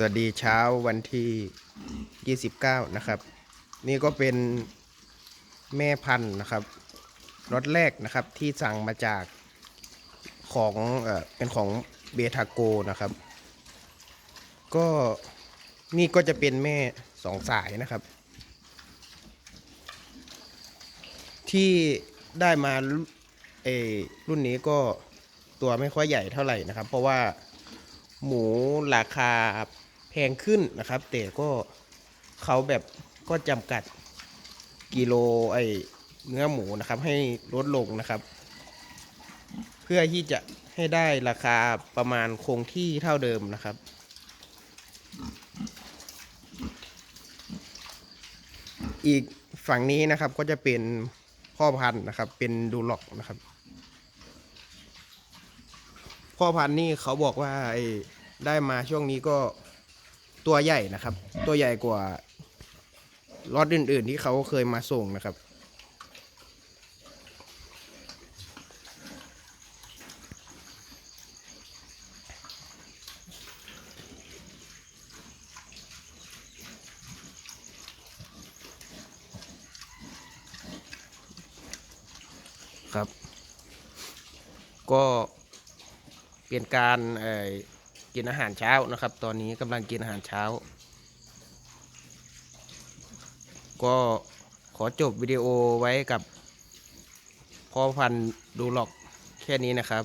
สวัสดีเช้าวันที่ 29 นะครับ นี่ก็เป็นแม่พันธุ์นะครับรถแรกนะครับที่สั่งมาจากของเออเป็นของเบทาโกนะครับ ก็นี่ก็จะเป็นแม่สองสายนะครับ ที่ได้มาเออรุ่นนี้ก็ตัวไม่ค่อยใหญ่เท่าไหร่นะครับ เพราะว่าหมูราคา งขึ้นนะครับ แต่ก็เขาแบบก็จำกัดกิโลไอเนื้อหมูนะครับ ให้ลดลงนะครับ เพื่อที่จะให้ได้ราคาประมาณคงที่เท่าเดิมนะครับ อีกฝั่งนี้นะครับก็จะเป็นพ่อพันธุ์นะครับ เป็นดูล็อกนะครับ พ่อพันธุ์นี่เขาบอกว่าไอ้ได้มาช่วงนี้ก็ ตัวใหญ่นะครับ ตัวใหญ่กว่าล็อตอื่น ๆ ที่เขาเคยมาส่งนะครับ ครับ ก็เป็นการ กินอาหารเช้านะครับ ตอนนี้กำลังกินอาหารเช้า ก็ขอจบวิดีโอไว้กับพ่อพันธุ์ดูหลอกแค่นี้นะครับ